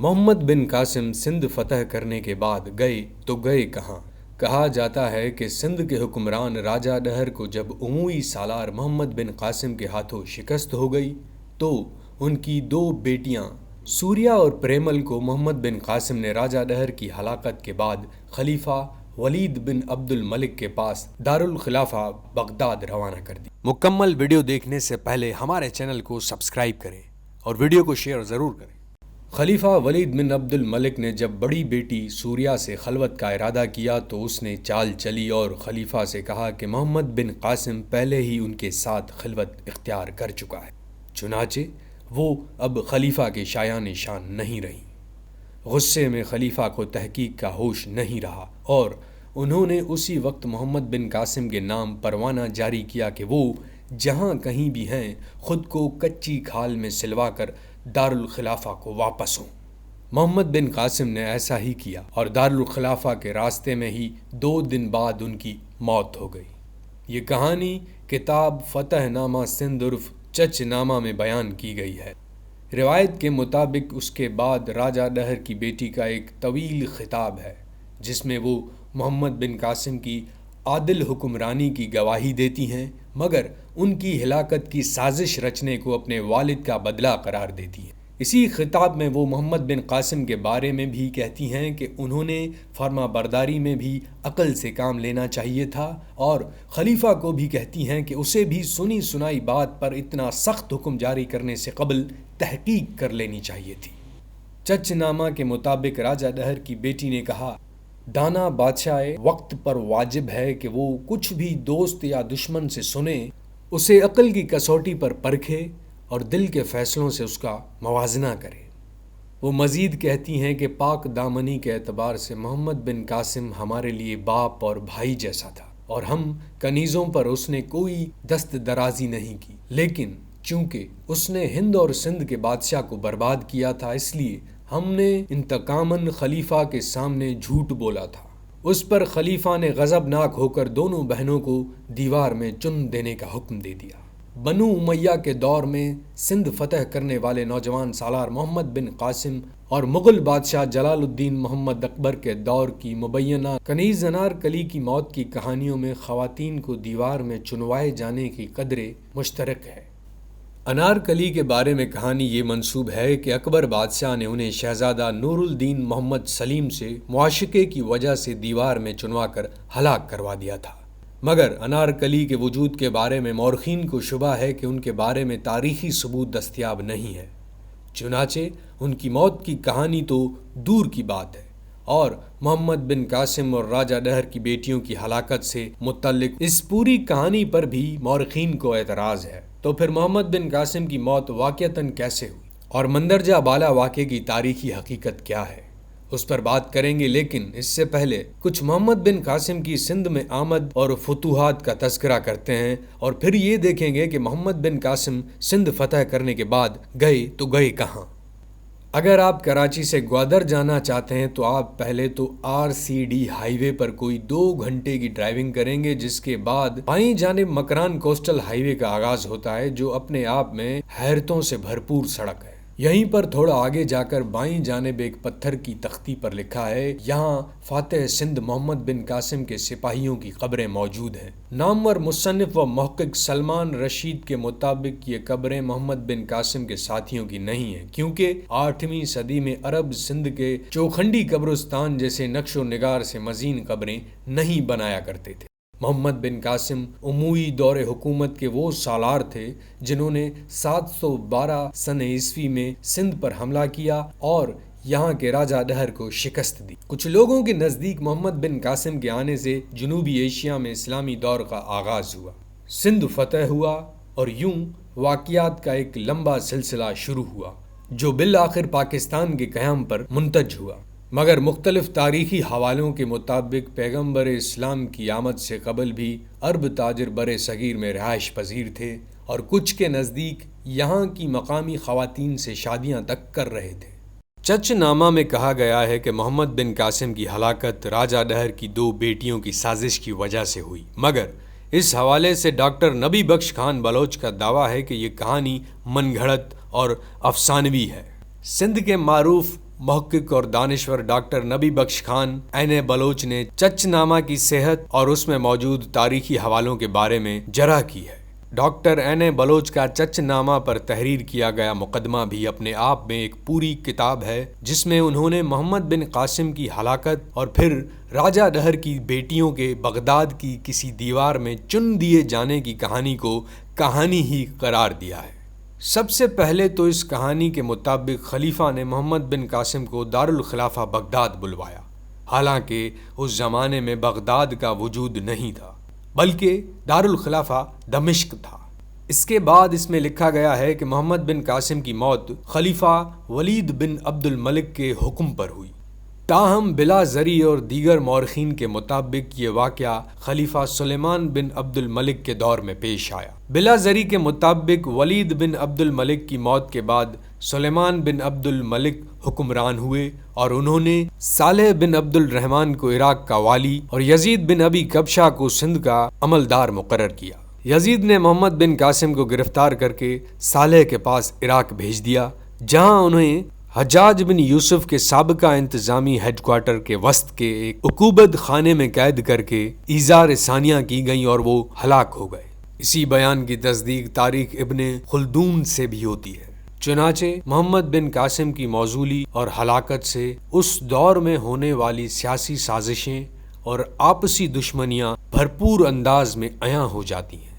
मोहम्मद बिन कासिम सिंध फतह करने के बाद गए तो गए कहाँ? कहा जाता है कि सिंध के हुक्मरान राजा डहर को जब उमूई सालार मोहम्मद बिन कासिम के हाथों शिकस्त हो गई तो उनकी दो बेटियाँ, सूर्या और प्रेमल को मोहम्मद बिन कासिम ने राजा डहर की हलाकत के बाद खलीफा वलीद बिन अब्दुल मलिक के पास दारुल खिलाफा बगदाद रवाना कर दी। मुकम्मल वीडियो देखने से पहले हमारे चैनल को सब्सक्राइब करें और वीडियो को शेयर ज़रूर करें। खलीफा वलीद बिन अब्दुल मलिक ने जब बड़ी बेटी सूर्या से खलवत का इरादा किया तो उसने चाल चली और खलीफा से कहा कि मोहम्मद बिन कासिम पहले ही उनके साथ खलवत इख्तियार कर चुका है। चुनाचे वो अब खलीफा के शाया निशान नहीं रही। गुस्से में खलीफा को तहकीक का होश नहीं रहा और उन्होंने उसी वक्त मोहम्मद बिन कासिम के नाम परवाना जारी किया कि वो जहाँ कहीं भी हैं, खुद को कच्ची खाल में सिलवा कर दारुल खिलाफा को वापस हों। मोहम्मद बिन कासिम ने ऐसा ही किया और दारुल खिलाफा के रास्ते में ही दो दिन बाद उनकी मौत हो गई। ये कहानी किताब फतह नामा सिंध उर्फ़ चचनामा में बयान की गई है। रिवायत के मुताबिक उसके बाद राजा डहर की बेटी का एक तवील खिताब है, जिसमें वो मोहम्मद बिन कासिम की आदिल हुक्मरानी की गवाही देती हैं, मगर उनकी हिलाकत की साजिश रचने को अपने वालिद का बदला करार देती हैं। इसी खिताब में वो मोहम्मद बिन कासिम के बारे में भी कहती हैं कि उन्होंने फर्मा बरदारी में भी अकल से काम लेना चाहिए था और खलीफा को भी कहती हैं कि उसे भी सुनी सुनाई बात पर इतना सख्त हुक्म जारी करने से कबल तहकीक कर लेनी चाहिए थी। चचनामा के मुताबिक राजा दहर की बेटी ने कहा दाना बादशाह वक्त पर वाजिब है कि वो कुछ भी दोस्त या दुश्मन से सुने, उसे अकल की कसौटी पर परखे और दिल के फैसलों से उसका मवाजना करे। वो मज़ीद कहती हैं कि पाक दामनी के अतबार से मोहम्मद बिन कासिम हमारे लिए बाप और भाई जैसा था और हम कनीज़ों पर उसने कोई दस्त दराजी नहीं की। लेकिन चूँकि उसने हिंद और सिंध के बादशाह को बर्बाद किया था, इसलिए हमने इंतकामन खलीफा के सामने झूठ बोला था। उस पर खलीफा ने गज़बनाक होकर दोनों बहनों को दीवार में चुन देने का हुक्म दे दिया। बनु उमैया के दौर में सिंध फतह करने वाले नौजवान सालार मोहम्मद बिन कासिम और मुगल बादशाह जलालुद्दीन मोहम्मद अकबर के दौर की मुबैना कनीज अनार कली की मौत की कहानियों में खातन को दीवार में चुनवाए जाने की कदरे मुश्तरक है। अनारकली के बारे में कहानी ये मंसूब है कि अकबर बादशाह ने उन्हें शहजादा नूरुद्दीन मोहम्मद सलीम से मुआशके की वजह से दीवार में चुनवा कर हलाक करवा दिया था। मगर अनारकली के वजूद के बारे में मौरखीन को शुबा है कि उनके बारे में तारीखी सबूत दस्तियाब नहीं है। चुनाचे उनकी मौत की कहानी तो दूर की बात है और मोहम्मद बिन कासिम और राजा डहर की बेटियों की हलाकत से मुतल इस पूरी कहानी पर भी मौरखीन को एतराज़ है। तो फिर मोहम्मद बिन कासिम की मौत वाक़ता कैसे हुई? और मंदरजा बाला वाक़े की तारीखी हकीकत क्या है? उस पर बात करेंगे, लेकिन इससे पहले कुछ मोहम्मद बिन कासिम की सिंध में आमद और फतूहत का तस्करा करते हैं, और फिर ये देखेंगे कि मोहम्मद बिन कासिम सिंध फतह करने के बाद गए तो गए कहाँ? अगर आप कराची से ग्वादर जाना चाहते हैं तो आप पहले तो आर सी डी हाईवे पर कोई दो घंटे की ड्राइविंग करेंगे, जिसके बाद बाई जाने मकरान कोस्टल हाईवे का आगाज़ होता है, जो अपने आप में हैरतों से भरपूर सड़क है। यहीं पर थोड़ा आगे जाकर बाई जानब एक पत्थर की तख्ती पर लिखा है, यहाँ फातह सिंध मोहम्मद बिन कासिम के सिपाहियों की कब्रें मौजूद हैं। नामवर मुसनफ़ व महक़ सलमान रशीद के मुताबिक ये कब्रें मोहम्मद बिन कासिम के साथियों की नहीं हैं, क्योंकि आठवीं सदी में अरब सिंध के चौखंडी कब्रस्तान जैसे नक्शो निगार से मजीन कब्रें नहीं बनाया करते थे। मोहम्मद बिन कासिम उमूई दौर हुकूमत के वो सालार थे, जिन्होंने 712 सन ईस्वी में सिंध पर हमला किया और यहाँ के राजा डहर को शिकस्त दी। कुछ लोगों के नज़दीक मोहम्मद बिन कासिम के आने से जनूबी एशिया में इस्लामी दौर का आगाज़ हुआ। सिंध फतेह हुआ और यूँ वाक़ात का एक लंबा सिलसिला शुरू हुआ, जो बिल आखिर पाकिस्तान के क्याम पर मुंतज हुआ। मगर मुख्तलिफ़ तारीखी हवालों के मुताबिक पैगंबर इस्लाम की आमद से कबल भी अरब ताजर बर सग़ीर में रहायश पजीर थे और कुछ के नज़दीक यहाँ की मकामी ख़वातीन से शादियाँ तक कर रहे थे। चचनामा में कहा गया है कि मोहम्मद बिन कासिम की हलाकत राजा डहर की दो बेटियों की साजिश की वजह से हुई। मगर इस हवाले से डॉक्टर नबी बख्श खान बलोच का दावा है कि ये कहानी मनगढ़ंत और अफसानवी है। सिंध के मारूफ महक्क और दानश्वर doctor Nabi Bakhsh Khan, N A Baloch ने चचनामा की सेहत और उसमें मौजूद तारीखी हवालों के बारे में जरा की है। डॉक्टर एन ए बलोच का चचनामा पर तहरीर किया गया मुकदमा भी अपने आप में एक पूरी किताब है, जिसमें उन्होंने मोहम्मद बिन कासिम की हलाकत और फिर राजा डहर की बेटियों के बगदाद की किसी दीवार में चुन दिए जाने की कहानी को कहानी ही करार दिया है। सबसे पहले तो इस कहानी के मुताबिक खलीफा ने मोहम्मद बिन कासिम को दारुल खिलाफा बगदाद बुलवाया। हालाँकि उस जमाने में बगदाद का वजूद नहीं था, बल्कि दारुल खिलाफा दमिश्क था। इसके बाद इसमें लिखा गया है कि मोहम्मद बिन कासिम की मौत खलीफा वलीद बिन अब्दुल मलिक के हुक्म पर हुई। ताहम बिला जरी और दीगर मौरखीन के मुताबिक ये वाक़ खलीफा सुलेमान बिन अब्दुल मलिक के दौर में पेश आया। बिला जरी के मुताबिक वलीद बिन अब्दुल मलिक की मौत के बाद सुलेमान बिन अब्दुल मलिक हुक्मरान हुए और उन्होंने सालेह बिन अब्दुल रहमान को इराक का वाली और यजीद बिन अबी कबशा को सिंध का अमलदार मुकर किया। यजीद ने मोहम्मद बिन कासिम को गिरफ़्तार करके सालेह के पास इराक भेज दिया, जहाँ उन्हें हजाज बिन यूसुफ के सबका इंतजामी हेडक्वार्टर के वस्त के एक उकूबत खाने में कैद करके ईजार सानिया की गई और वो हलाक हो गए। इसी बयान की तस्दीक तारीख इब्ने खुलदून से भी होती है। चुनाचे मोहम्मद बिन कासिम की मौजूली और हलाकत से उस दौर में होने वाली सियासी साजिशें और आपसी दुश्मनियाँ भरपूर अंदाज में अया हो जाती हैं।